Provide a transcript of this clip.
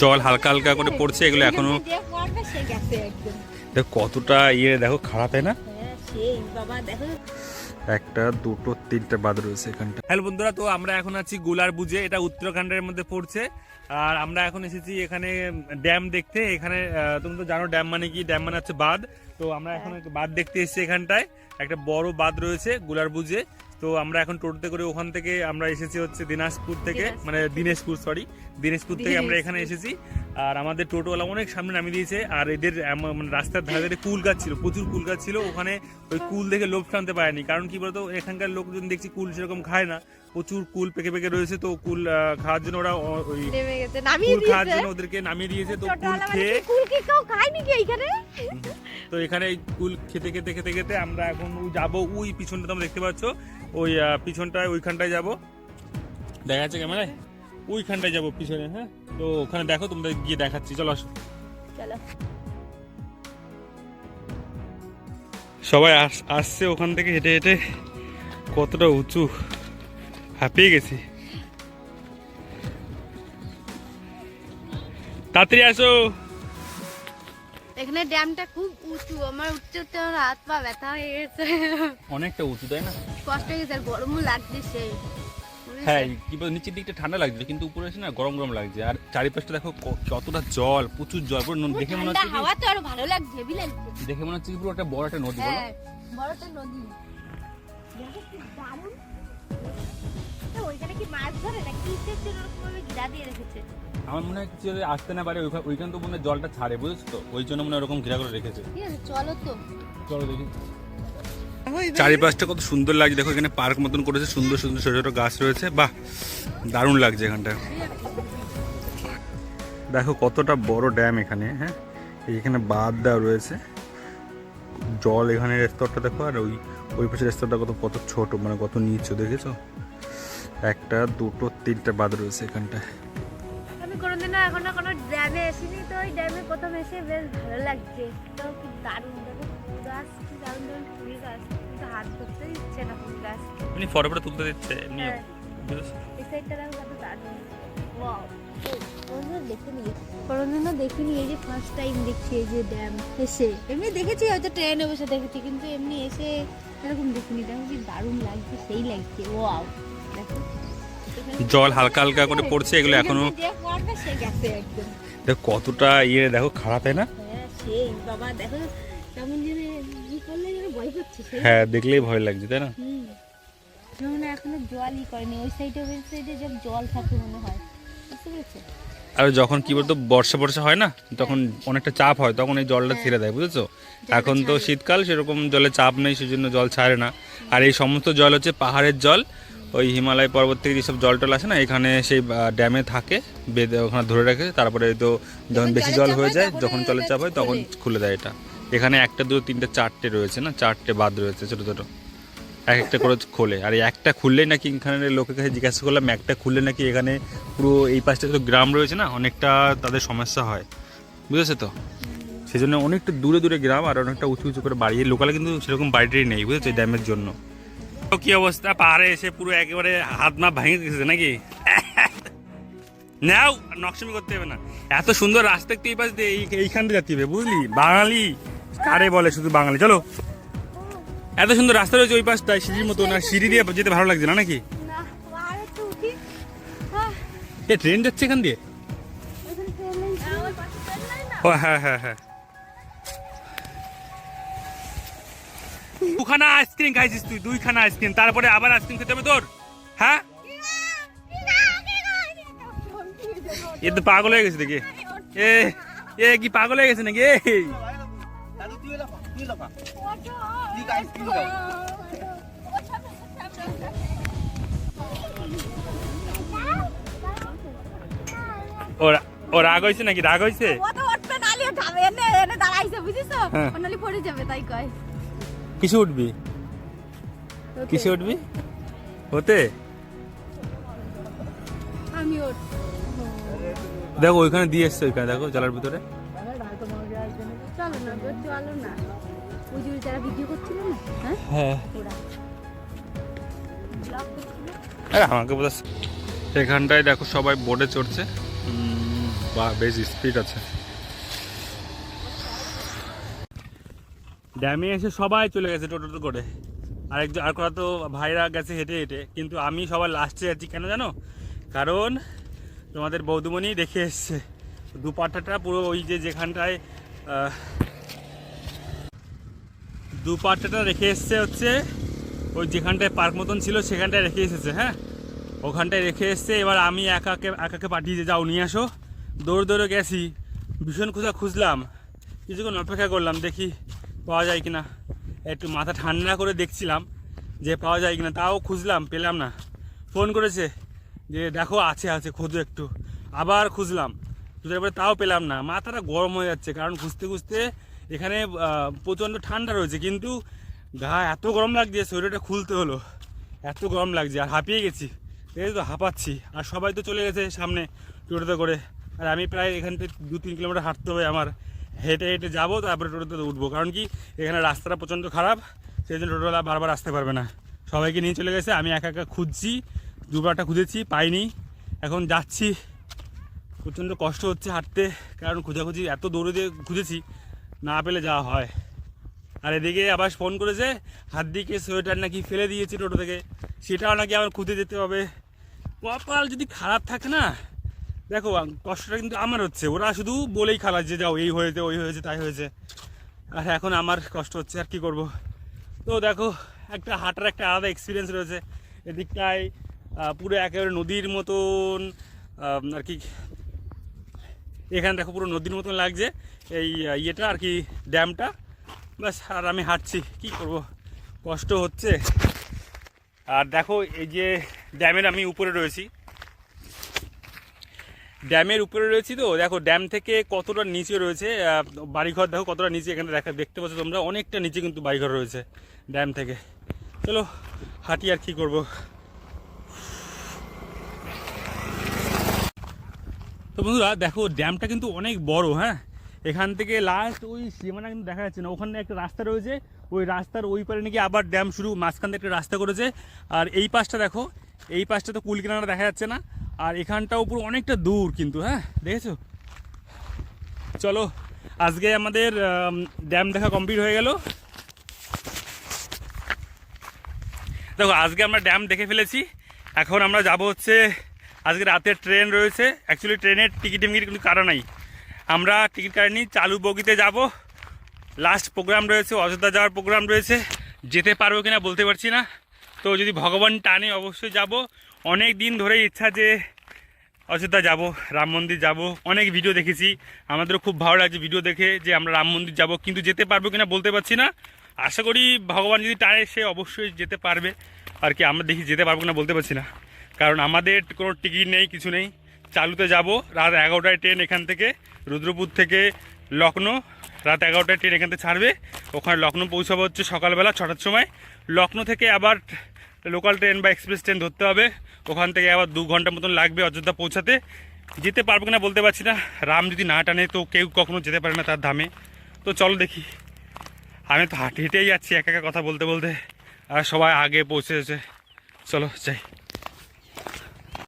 জল হালকা হালকা করে পড়ছে এগুলো এখনও দেখো কতটা ইয়ে দেখো খারাপ তাই না? হ্যাঁ একটা দুটো তিনটা বাদ রয়েছে এখানটা। হ্যালো বন্ধুরা তো আমরা এখন আছি গুলার বুঝে এটা উত্তরাখণ্ডের মধ্যে পড়ছে। আর আমরা এখন এসেছি এখানে ড্যাম দেখতে। এখানে তুমি তো জানো ড্যাম মানে কি? ড্যাম মানে হচ্ছে বাঁধ। তো আমরা এখন একটা বাঁধ দেখতে এসেছি এখানটায়। একটা বড় বাঁধ রয়েছে গুলার বুঝে। তো আমরা এখন টোটোতে করে ওখান থেকে আমরা এসেছি হচ্ছে দিনাজপুর থেকে মানে দিনাজপুর সরি দিনাজপুর থেকে আমরা এখানে এসেছি। আর আমাদের টোটোওয়ালা অনেক সামনে নামিয়ে দিয়েছে আর এদের মানে রাস্তার ধারে ধারে কুল গাছ ছিল প্রচুর কুল গাছ ছিল ওখানে ওই কুল দেখে লোভ টানতে পারেনি। কারণ কি বলতো এখানকার লোকজন দেখছি কুল সেরকম খায় না প্রচুর কুল পেকে পেকে রয়েছে তো কুল খাওয়ার জন্য ওরা ওই কুল খাওয়ার জন্য ওদেরকে নামিয়ে দিয়েছে তো কুল মানে খেয়ে কুল কি কেউ খায়নি কি এইখানে? তো এখানে এই কুল খেতে খেতে খেতে খেতে আমরা এখন যাব ওই পিছনটা তোমরা দেখতে পাচ্ছ ওই পিছনটায় ওইখানটায় যাব। দেখা যাচ্ছে ক্যামেরায়? ওইখানটায় যাব পিছনে হ্যাঁ? তো ওখানে দেখো তোমরা গিয়ে দেখাচ্ছি চলো আসো। চলো। সবাই আস- আসছে ওখান থেকে হেঁটে হেঁটে কতটা উঁচু। হাঁপিয়ে গেছি। তাড়াতাড়ি আসো। এখানে ড্যামটা খুব উঁচু আমার উঠতে উঠতে আমার হাত পা ব্যথা হয়ে গেছে। অনেকটা উঁচু তাই না? কষ্ট হয়ে গেছে আর গরমও লাগছে সেই। হ্যাঁ কি বল নিচের দিকটা ঠান্ডা লাগছে কিন্তু উপরে এসে না গরম গরম লাগছে। আর চারিপাশটা দেখো কতটা জল প্রচুর জল পুরো দেখে মনে হচ্ছে হাওয়া তো আরও ভালো লাগছে হেভি লাগছে। দেখে মনে হচ্ছে পুরো একটা বড় একটা নদী বলো। হ্যাঁ বড়টা নদী। দেখো কি দারুণ। ওইখানে কি মাছ ধরে না? কি জন্য ওরকম ভাবে ঘিরা দিয়ে রেখেছে? আমার মনে হয় কিছু যদি আসতে না পারে ওইখান ওইখান তো মনে হয় জলটা ছাড়ে বুঝেছ তো? ওই জন্য মনে হয় ওরকম ঘেরা করে রেখেছে। ঠিক আছে চলো তো। চলো দেখি। চারিপাশটা কত সুন্দর লাগছে। দেখো এখানে পার্ক মতন করেছে সুন্দর সুন্দর ছোট ছোট গাছ রয়েছে। বাহ দারুণ লাগছে এখানটা। দেখো কতটা বড় ড্যাম এখানে হ্যাঁ? এখানে বাঁধ দেওয়া রয়েছে। জল এখানে স্তরটা দেখো আর ওই ওই পাশের স্তরটা কত কত ছোট মানে কত নিচু দেখেছ? একটা দুটো তিনটা বাঁধ রয়েছে এখানটায়। আমি এখনও কোনো ড্যামে আসিনি তো ওই ড্যামে প্রথম এসে বেশ ভালো লাগছে। তো কি দারুণ গাছ কি দারুণ দারুণ ফুল গাছ কিন্তু হাত ধরতে না ফুল গাছ এমনি ফটো ফটো তুলতে দিচ্ছে এমনি। এই সাইডটা দেখো দারুণ। ওয়াও কোনোদিনও দেখিনি এই যে ফার্স্ট টাইম দেখছি এই যে ড্যাম এসে এমনি দেখেছি হয়তো ট্রেনে বসে দেখেছি কিন্তু এমনি এসে এরকম দেখিনি দেখো কি দারুণ লাগছে সেই লাগছে ওয়াও দেখো জল হালকা হালকা করে পড়ছে, এগুলো এখনও দেখো কতটা ইয়ে দেখো খারাপ, তাই না? হ্যাঁ বাবা দেখো কেমন ভয় করছে হ্যাঁ দেখলেই ভয় লাগছে, তাই না? এখনও জলই করেনি, ওই সাইডে ওই সাইডে সব জল থাকে মনে হয়। আর যখন কি বলতো বর্ষা বর্ষা হয় না তখন অনেকটা চাপ হয় তখন এই জলটা ছেড়ে দেয় বুঝেছ? এখন তো শীতকাল সেরকম জলে চাপ নেই সেজন্য জল ছাড়ে না। আর এই সমস্ত জল হচ্ছে পাহাড়ের জল ওই হিমালয় পর্বত থেকে যেসব জল টল আসে না এখানে সেই ড্যামে থাকে বেঁধে ওখানে ধরে রাখে তারপরে তো যখন বেশি জল হয়ে যায় যখন জলের চাপ হয় তখন খুলে দেয় এটা। এখানে একটা দুটো তিনটে চারটে রয়েছে না চারটে বাদ রয়েছে ছোটো ছোটো। এক একটা করে খোলে। আর একটা খুললেই নাকি এখানের লোকের কাছে জিজ্ঞাসা করলাম, একটা খুললে নাকি এখানে পুরো এই পাশটা তো গ্রাম রয়েছে না, অনেকটা তাদের সমস্যা হয়। বুঝেছে তো? সেই জন্য অনেকটা দূরে দূরে গ্রাম আর অনেকটা উঁচু উঁচু করে বাড়ি। লোকালে কিন্তু সেরকম বাড়িটাই নেই, বুঝেছ ড্যামের জন্য। কি অবস্থা? পাহাড়ে এসে পুরো একেবারে হাত মা ভেঙে গেছে নাকি? নাও নকশামি করতে হবে না। এত সুন্দর রাস্তা একটু এই পাশ দিয়ে এই- এইখান দিয়ে যেতে হবে, বুঝলি? বাঙালি। কারে বলে শুধু বাঙালি? চলো। এত সুন্দর রাস্তা রয়েছে ওই পাশটায় সিঁড়ির মতো না? সিঁড়ি দিয়ে যেতে ভালো লাগছে না নাকি? এ ট্রেন যাচ্ছে এখান দিয়ে? ও হ্যাঁ হ্যাঁ হ্যাঁ। দুখানা আইসক্রিম খাইছিস তুই দুইখানা আইসক্রিম তারপরে আবার আইসক্রিম খেতে হবে তোর হ্যাঁ? এ তো পাগল হয়ে গেছে দেখি। এ এ কি পাগল হয়ে গেছে নাকি? তুই লাফা তুই লাফা তুই আইসক্রিম খাও ও রা- ও রাগ হয়েছে নাকি রাগ হয়েছে ও তো উঠবে নালি ধাবে এনে এনে দাঁড়াইছে বুঝিছো হ্যাঁ। ও নালি পড়ে যাবে তাই কয় কিসে উঠবি কিসে উঠবি হতে আমি ওঠ দেখো ওইখানে দিয়ে এসছে ওইখানে দেখো জলের ভিতরে চলো না গো চলো না ওই যে যারা ভিডিও করছিল না হ্যাঁ? হ্যাঁ। ওরা। আরে আমাকে বোঝা এখানটায় দেখো সবাই বোটে চড়ছে। বা বেশ স্পিড আছে। ড্যামে এসে সবাই চলে গেছে টোটো করে। আরেকজন আর করা তো ভাইরা গেছে হেঁটে হেঁটে। কিন্তু আমি সবার লাস্টে যাচ্ছি কেন জানো? কারণ তোমাদের বৌদুমণি দেখে এসছে। দুপাট্টাটা পুরো ওই যে যেখানটায় দুপাট্টাটা রেখে এসছে হচ্ছে ওই যেখানটায় পার্ক মতন ছিল সেখানটায় রেখে এসেছে হ্যাঁ? ওখানটায় রেখে এসছে, এবার আমি একাকে একাকে পাঠিয়ে যাও, নিয়ে আসো। দৌড় দৌড়ে গেছি, ভীষণ খুঁজা খুঁজলাম, কিছুক্ষণ অপেক্ষা করলাম, দেখি পাওয়া যায় কিনা। একটু মাথা ঠান্ডা করে দেখছিলাম যে পাওয়া যায় কিনা, তাও খুঁজলাম, পেলাম না। ফোন করেছে যে, দেখো, আছে আছে, খোঁজো একটু। আবার খুঁজলাম, খুঁজার পরে তাও পেলাম না। মাথাটা গরম হয়ে যাচ্ছে, কারণ খুঁজতে খুঁজতে এখানে প্রচণ্ড ঠান্ডা রয়েছে, কিন্তু গা এত গরম লাগছে, শরীরটা খুলতে হলো। এত গরম লাগছে, আর হাঁপিয়ে গেছি। এই তো হাঁপাচ্ছি, আর সবাই তো চলে গেছে সামনে টোটোতে করে। আর আমি প্রায় এখান থেকে দু তিন কিলোমিটার হাঁটতে হবে আমার। হেঁটে হেঁটে যাব, তারপরে টোটোতে উঠবো। কারণ কি, এখানে রাস্তাটা প্রচণ্ড খারাপ, সেই জন্য টোটোওয়ালা বারবার আসতে পারবে না। সবাইকে নিয়ে চলে গেছে, আমি একা একা খুঁজছি দুবারটা খুঁজেছি, পাইনি। এখন যাচ্ছি। প্রচণ্ড কষ্ট হচ্ছে হাঁটতে, কারণ খোঁজাখুঁজি এত দৌড়ে দিয়ে খুঁজেছি না পেলে যাওয়া হয়। আর এদিকে আবার ফোন করেছে হাত দিকে সোয়েটার নাকি ফেলে দিয়েছি টোটো থেকে। সেটাও নাকি আবার খুঁজে যেতে হবে। কপাল যদি খারাপ থাকে না, দেখো, কষ্টটা কিন্তু আমার হচ্ছে। ওরা শুধু বলেই খালাস যে যাও, এই হয়েছে, ওই হয়েছে, তাই হয়েছে। আর এখন আমার কষ্ট হচ্ছে, আর কি করব? তো দেখো, একটা হাঁটার একটা আলাদা এক্সপিরিয়েন্স রয়েছে। এদিকটায় পুরো একেবারে নদীর মতন আর কি এখানে দেখো পুরো নদীর মতন লাগছে। এই ইয়েটা আর কি, ড্যামটা। ব্যাস, আর আমি হাঁটছি। কি করব? কষ্ট হচ্ছে। আর দেখো, এই যে ড্যামের আমি উপরে রয়েছি। ড্যামের উপরে রয়েছি তো? দেখো, ড্যাম থেকে কতটা নিচে রয়েছে বাড়িঘর দেখো কতটা নিচে এখানে দেখা, দেখতে পাচ্ছ তোমরা? অনেকটা নিচে কিন্তু বাড়িঘর রয়েছে ড্যাম থেকে। চলো, হাঁটি আর কি করব? তো বন্ধুরা, দেখো, ড্যামটা কিন্তু অনেক বড় হ্যাঁ? এখান থেকে লাস্ট ওই সীমানা কিন্তু দেখা যাচ্ছে না। ওখানে একটা রাস্তা রয়েছে, ওই রাস্তার ওই পারে নাকি আবার ড্যাম শুরু, মাঝখান থেকে একটা রাস্তা করেছে। আর এই পাশটা দেখো, এই পাশটা তো কুল কিনারা দেখা যাচ্ছে না। আর এখানটাও পুরো অনেকটা দূর কিন্তু হ্যাঁ? দেখেছ? চলো, আজকে আমাদের ড্যাম দেখা কমপ্লিট হয়ে গেল। দেখো, আজকে আমরা ড্যাম দেখে ফেলেছি। এখন আমরা যাব হচ্ছে আজকে রাতের ট্রেন রয়েছে। অ্যাকচুয়ালি ট্রেনের টিকিট টিকিট কিন্তু কাটা নাই। আমরা টিকিট কাটিনি চালু বগিতে যাব। লাস্ট প্রোগ্রাম রয়েছে, অযোধ্যা যাওয়ার প্রোগ্রাম রয়েছে। যেতে পারব কিনা বলতে পারছি না। তো যদি ভগবান টানে, অবশ্যই যাব। অনেক দিন ধরেই ইচ্ছা যে অযোধ্যা যাব, রাম মন্দির যাব। অনেক ভিডিও দেখেছি। আমাদেরও খুব ভালো লাগছে ভিডিও দেখে যে আমরা রাম মন্দির যাব। কিন্তু যেতে পারব কিনা বলতে পারছি না। আশা করি ভগবান যদি টানে, সে অবশ্যই যেতে পারবে। আর কি আমরা দেখি যেতে পারব কিনা বলতে পারছি না। কারণ আমাদের কোনো টিকিট নেই, কিছু নেই। চালুতে যাব, রাত এগারোটায় ট্রেন এখান থেকে, রুদ্রপুর থেকে লখনৌ রাত এগারোটায় ট্রেন এখান থেকে ছাড়বে। ওখানে লখনৌ পৌঁছাবো হচ্ছে সকালবেলা ছটার সময়। লখনৌ থেকে আবার লোকাল ট্রেন বা এক্সপ্রেস ট্রেন ধরতে হবে। ওখান থেকে আবার দু ঘণ্টা মতন লাগবে অযোধ্যা পৌঁছাতে। যেতে পারব কিনা বলতে পারছি না। রাম যদি না টানে তো কেউ কখনো যেতে পারে না তার ধামে। তো চলো দেখি। আমি তো হাঁটে হেঁটেই যাচ্ছি, একা একা কথা বলতে বলতে। আর সবাই আগে পৌঁছে পৌঁছেছে চলো, যাই।